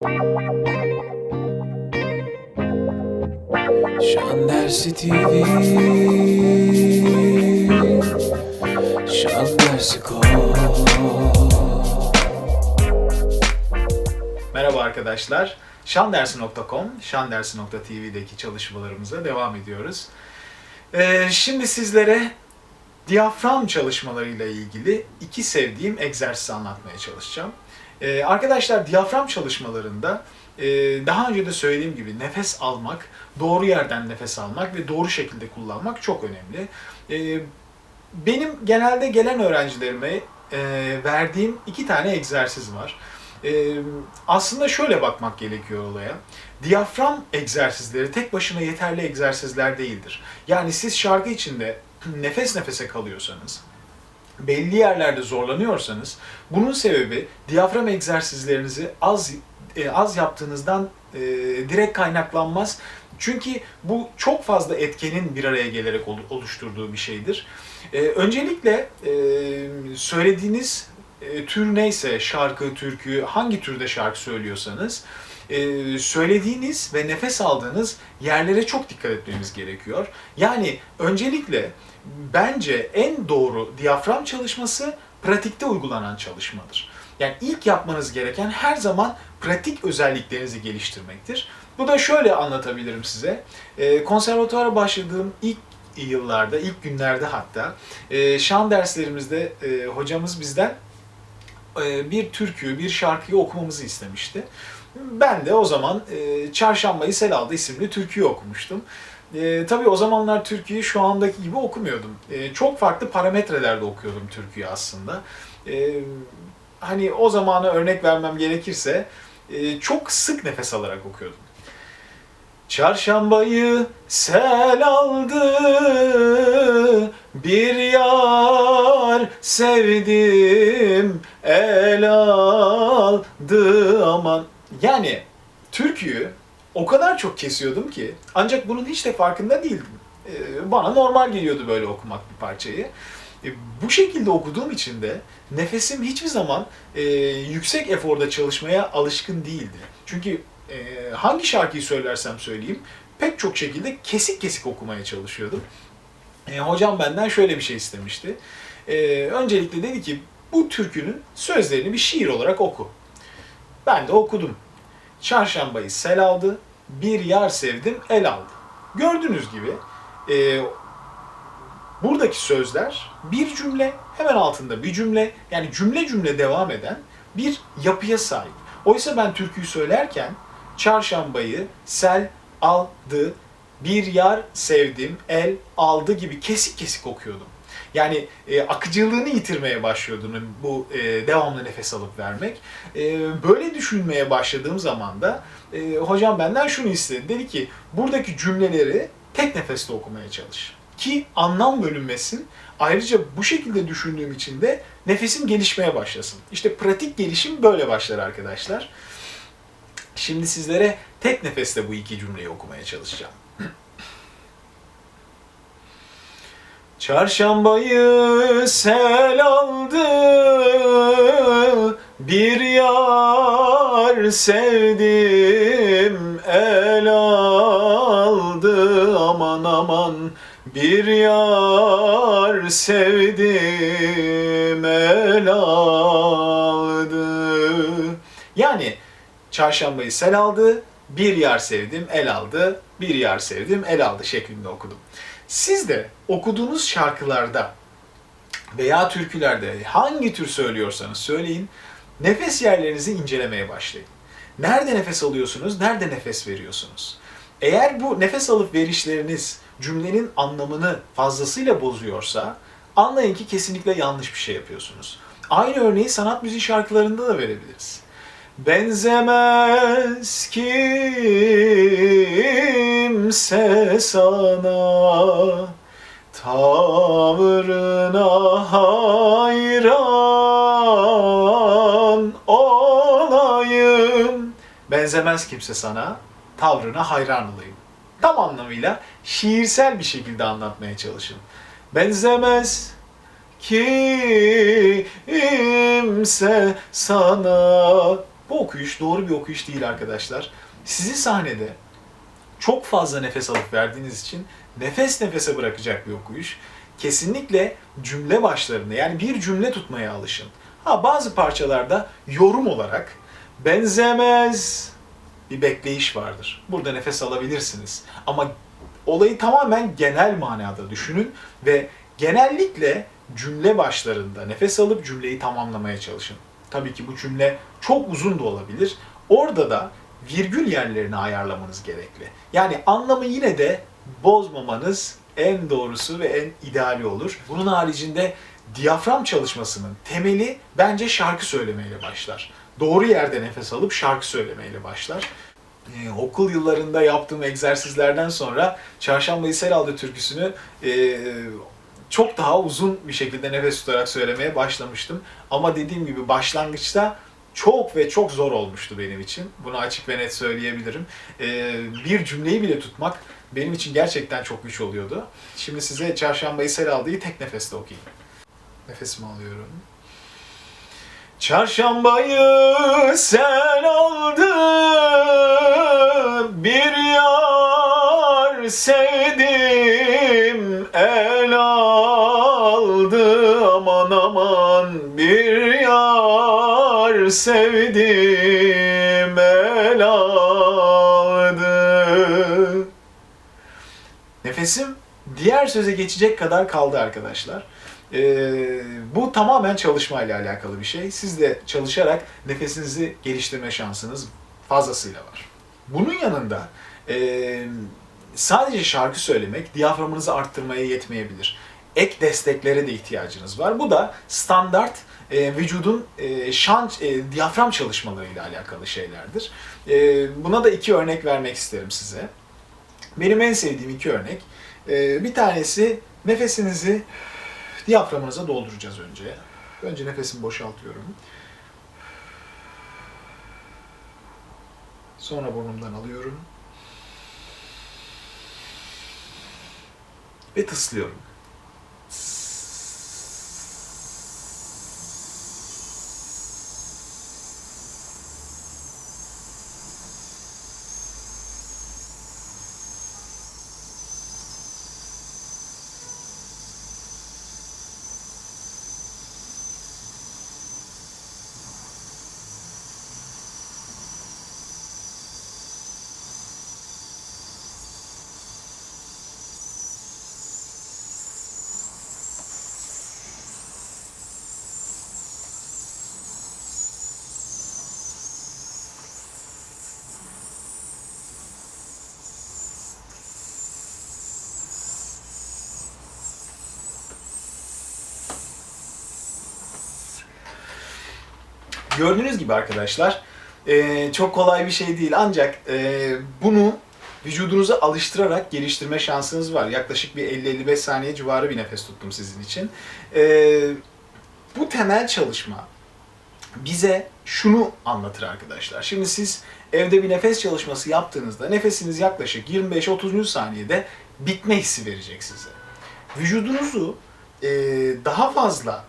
Şan Dersi TV Şan Dersi Merhaba arkadaşlar. Şandersi.com, şandersi.tv'deki çalışmalarımıza devam ediyoruz. Ee, şimdi sizlere diyafram çalışmalarıyla ilgili iki sevdiğim egzersiz anlatmaya çalışacağım. Ee, arkadaşlar diyafram çalışmalarında e, daha önce de söylediğim gibi nefes almak, doğru yerden nefes almak ve doğru şekilde kullanmak çok önemli. Ee, benim genelde gelen öğrencilerime e, verdiğim iki tane egzersiz var. Ee, aslında şöyle bakmak gerekiyor olaya. Diyafram egzersizleri tek başına yeterli egzersizler değildir. Yani siz şarkı içinde nefes nefese kalıyorsanız, belli yerlerde zorlanıyorsanız bunun sebebi diyafram egzersizlerinizi az e, az yaptığınızdan e, direkt kaynaklanmaz. Çünkü bu çok fazla etkenin bir araya gelerek olu- oluşturduğu bir şeydir. E, öncelikle e, söylediğiniz e, tür neyse, şarkı, türkü, hangi türde şarkı söylüyorsanız e, söylediğiniz ve nefes aldığınız yerlere çok dikkat etmemiz gerekiyor. Yani öncelikle bence en doğru diyafram çalışması pratikte uygulanan çalışmadır. Yani ilk yapmanız gereken her zaman pratik özelliklerinizi geliştirmektir. Bu da şöyle anlatabilirim size. E, konservatuvara başladığım ilk yıllarda, ilk günlerde hatta e, şan derslerimizde e, hocamız bizden e, bir türkü, bir şarkıyı okumamızı istemişti. Ben de o zaman e, Çarşambayı Sel Aldı isimli türküyü okumuştum. E, tabii o zamanlar türküyü şu andaki gibi okumuyordum. E, çok farklı parametrelerde okuyordum türküyü aslında. E, hani o zamana örnek vermem gerekirse e, çok sık nefes alarak okuyordum. Çarşambayı sel aldı, bir yar sevdim, el aldı aman. Yani türküyü o kadar çok kesiyordum ki ancak bunun hiç de farkında değildim. Ee, Bana normal geliyordu böyle okumak bir parçayı. E, Bu şekilde okuduğum için de nefesim hiçbir zaman e, yüksek eforda çalışmaya alışkın değildi. Çünkü e, hangi şarkıyı söylersem söyleyeyim pek çok şekilde kesik kesik okumaya çalışıyordum. E, hocam benden şöyle bir şey istemişti. Öncelikle dedi ki bu türkünün sözlerini bir şiir olarak oku. Ben de okudum. Çarşambayı sel aldı, bir yar sevdim el aldı. Gördüğünüz gibi e, buradaki sözler bir cümle, hemen altında bir cümle, yani cümle cümle devam eden bir yapıya sahip. Oysa ben türküyü söylerken çarşambayı sel aldı, bir yar sevdim, el aldı gibi kesik kesik okuyordum. Yani e, akıcılığını yitirmeye başlıyordum bu e, devamlı nefes alıp vermek. E, böyle düşünmeye başladığım zaman da e, hocam benden şunu istedi. Dedi ki buradaki cümleleri tek nefeste okumaya çalış. Ki anlam bölünmesin. Ayrıca bu şekilde düşündüğüm için de nefesim gelişmeye başlasın. İşte pratik gelişim böyle başlar arkadaşlar. Şimdi sizlere tek nefeste bu iki cümleyi okumaya çalışacağım. Çarşambayı sel aldı, bir yar sevdim, el aldı aman aman. Bir yar sevdim, el aldı. Yani çarşambayı sel aldı, bir yar sevdim, el aldı, bir yar sevdim, el aldı şeklinde okudum. Siz de okuduğunuz şarkılarda veya türkülerde hangi tür söylüyorsanız söyleyin, nefes yerlerinizi incelemeye başlayın. Nerede nefes alıyorsunuz, nerede nefes veriyorsunuz? Eğer bu nefes alıp verişleriniz cümlenin anlamını fazlasıyla bozuyorsa anlayın ki kesinlikle yanlış bir şey yapıyorsunuz. Aynı örneği sanat müziği şarkılarında da verebiliriz. Benzemez kimse sana. Tavrına hayran olayım. Benzemez kimse sana Tavrına hayran olayım. Tam anlamıyla şiirsel bir şekilde anlatmaya çalışın. Benzemez kimse sana Bu okuyuş doğru bir okuyuş değil arkadaşlar. Sizi sahnede çok fazla nefes alıp verdiğiniz için nefes nefese bırakacak bir okuyuş. Kesinlikle cümle başlarında yani bir cümle tutmaya alışın. Ha bazı parçalarda yorum olarak benzemez bir bekleyiş vardır. Burada nefes alabilirsiniz. Ama olayı tamamen genel manada düşünün ve genellikle cümle başlarında nefes alıp cümleyi tamamlamaya çalışın. Tabii ki bu cümle çok uzun da olabilir. Orada da virgül yerlerini ayarlamanız gerekli. Yani anlamı yine de bozmamanız en doğrusu ve en ideali olur. Bunun haricinde diyafram çalışmasının temeli bence şarkı söylemeyle başlar. Doğru yerde nefes alıp şarkı söylemeyle başlar. Ee, okul yıllarında yaptığım egzersizlerden sonra Çarşambayı Sel aldı türküsünü e, çok daha uzun bir şekilde nefes tutarak söylemeye başlamıştım. Ama dediğim gibi başlangıçta çok ve çok zor olmuştu benim için. Bunu açık ve net söyleyebilirim. Ee, bir cümleyi bile tutmak benim için gerçekten çok güç oluyordu. Şimdi size Çarşambayı Sel aldığı tek nefeste okuyayım. Nefesimi alıyorum. Çarşambayı sen aldın sevdim el aldı. Nefesim diğer söze geçecek kadar kaldı arkadaşlar. Ee, bu tamamen çalışmayla alakalı bir şey. Siz de çalışarak nefesinizi geliştirme şansınız fazlasıyla var. Bunun yanında e, sadece şarkı söylemek diyaframınızı arttırmaya yetmeyebilir. Ek desteklere de ihtiyacınız var. Bu da standart e, vücudun e, şan, e, diyafram çalışmalarıyla alakalı şeylerdir. E, buna da iki örnek vermek isterim size. Benim en sevdiğim iki örnek. E, bir tanesi nefesinizi diyaframınıza dolduracağız önce. Önce nefesimi boşaltıyorum. Sonra burnumdan alıyorum. Ve tıslıyorum. Gördüğünüz gibi arkadaşlar e, çok kolay bir şey değil ancak e, bunu vücudunuza alıştırarak geliştirme şansınız var. Yaklaşık bir 50-55 saniye civarı bir nefes tuttum sizin için. E, bu temel çalışma bize şunu anlatır arkadaşlar. Şimdi siz evde bir nefes çalışması yaptığınızda nefesiniz yaklaşık 25-30. saniyede bitme hissi verecek size. Vücudunuzu e, daha fazla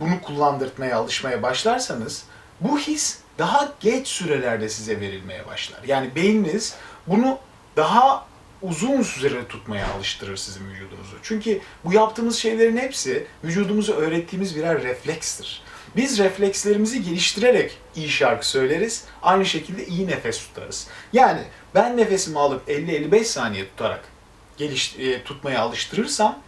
bunu kullandırtmaya, alışmaya başlarsanız bu his daha geç sürelerde size verilmeye başlar. Yani beyniniz bunu daha uzun süre tutmaya alıştırır sizin vücudunuzu. Çünkü bu yaptığımız şeylerin hepsi vücudumuza öğrettiğimiz birer reflekstir. Biz reflekslerimizi geliştirerek iyi şarkı söyleriz, aynı şekilde iyi nefes tutarız. Yani ben nefesimi alıp 50-55 saniye tutarak geliş, e, tutmaya alıştırırsam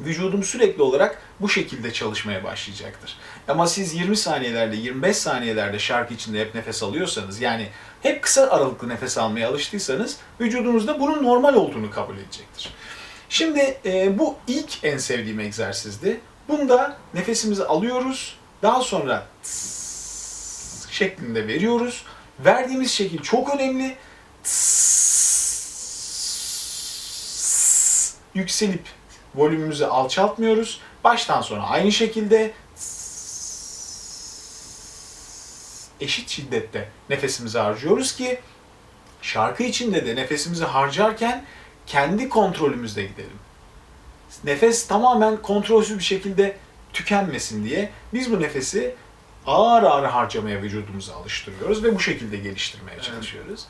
vücudum sürekli olarak bu şekilde çalışmaya başlayacaktır. Ama siz 20 saniyelerde, 25 saniyelerde şarkı içinde hep nefes alıyorsanız, yani hep kısa aralıklı nefes almaya alıştıysanız, vücudunuzda bunun normal olduğunu kabul edecektir. Şimdi e, bu ilk en sevdiğim egzersizdi. Bunda nefesimizi alıyoruz, daha sonra şeklinde veriyoruz. Verdiğimiz şekil çok önemli. Tss yükselip volümümüzü alçaltmıyoruz. Baştan sona aynı şekilde eşit şiddette nefesimizi harcıyoruz ki şarkı içinde de nefesimizi harcarken kendi kontrolümüzde gidelim. Nefes tamamen kontrolsüz bir şekilde tükenmesin diye biz bu nefesi ağır ağır harcamaya vücudumuzu alıştırıyoruz ve bu şekilde geliştirmeye çalışıyoruz.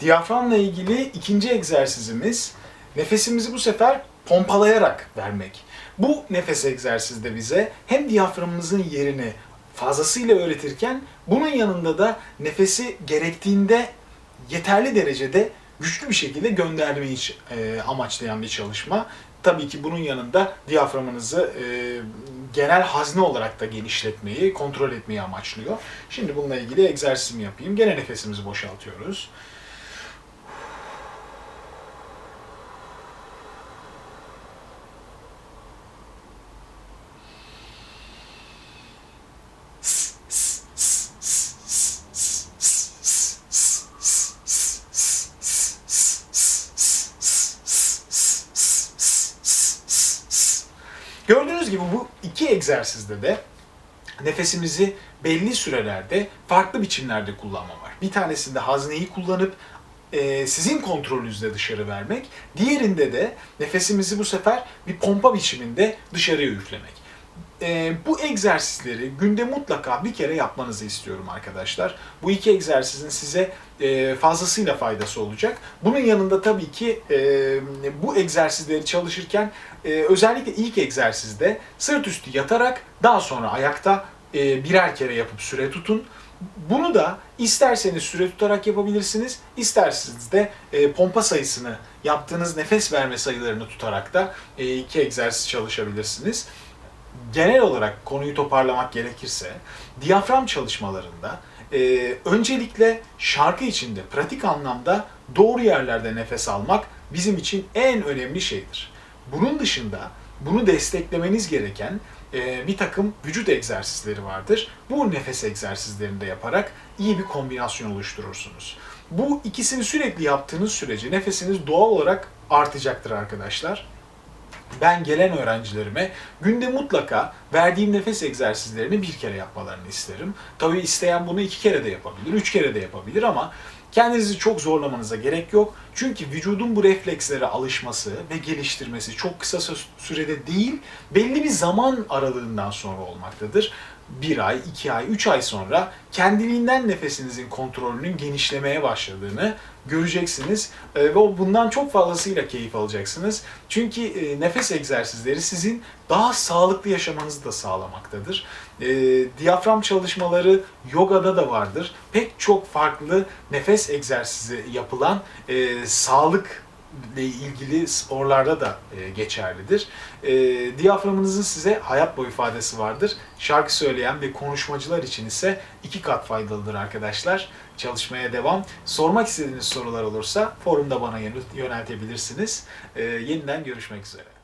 Diyaframla ilgili ikinci egzersizimiz nefesimizi bu sefer pompalayarak vermek. Bu nefes egzersizi de bize hem diyaframımızın yerini fazlasıyla öğretirken bunun yanında da nefesi gerektiğinde yeterli derecede güçlü bir şekilde göndermeyi e, amaçlayan bir çalışma. Tabii ki bunun yanında diyaframınızı e, genel hazne olarak da genişletmeyi, kontrol etmeyi amaçlıyor. Şimdi bununla ilgili egzersizimi yapayım. Gene nefesimizi boşaltıyoruz. Gördüğünüz gibi bu iki egzersizde de nefesimizi belli sürelerde farklı biçimlerde kullanma var. Bir tanesinde hazneyi kullanıp e, sizin kontrolünüzde dışarı vermek. Diğerinde de nefesimizi bu sefer bir pompa biçiminde dışarıya üflemek. E, bu egzersizleri günde mutlaka bir kere yapmanızı istiyorum arkadaşlar. Bu iki egzersizin size e, fazlasıyla faydası olacak. Bunun yanında tabii ki e, bu egzersizleri çalışırken e, özellikle ilk egzersizde sırt üstü yatarak daha sonra ayakta e, birer kere yapıp süre tutun. Bunu da isterseniz süre tutarak yapabilirsiniz, isterseniz de e, pompa sayısını, yaptığınız nefes verme sayılarını tutarak da e, iki egzersiz çalışabilirsiniz. Genel olarak konuyu toparlamak gerekirse, diyafram çalışmalarında e, öncelikle şarkı içinde pratik anlamda doğru yerlerde nefes almak bizim için en önemli şeydir. Bunun dışında bunu desteklemeniz gereken e, bir takım vücut egzersizleri vardır. Bu nefes egzersizlerini de yaparak iyi bir kombinasyon oluşturursunuz. Bu ikisini sürekli yaptığınız sürece nefesiniz doğal olarak artacaktır arkadaşlar. Ben gelen öğrencilerime günde mutlaka verdiğim nefes egzersizlerini bir kere yapmalarını isterim. Tabii isteyen bunu iki kere de yapabilir, üç kere de yapabilir ama kendinizi çok zorlamanıza gerek yok. Çünkü vücudun bu reflekslere alışması ve geliştirmesi çok kısa sü- sürede değil, belli bir zaman aralığından sonra olmaktadır. Bir ay, iki ay, üç ay sonra kendiliğinden nefesinizin kontrolünün genişlemeye başladığını göreceksiniz ve bundan çok fazlasıyla keyif alacaksınız. Çünkü nefes egzersizleri sizin daha sağlıklı yaşamanızı da sağlamaktadır. Diyafram çalışmaları yogada da vardır. Pek çok farklı nefes egzersizi yapılan e, sağlık ile ilgili sporlarda da e, geçerlidir. E, diyaframınızın size hayat boyu faydası vardır. Şarkı söyleyen ve konuşmacılar için ise iki kat faydalıdır arkadaşlar. Çalışmaya devam. Sormak istediğiniz sorular olursa forumda bana yöneltebilirsiniz. E, yeniden görüşmek üzere.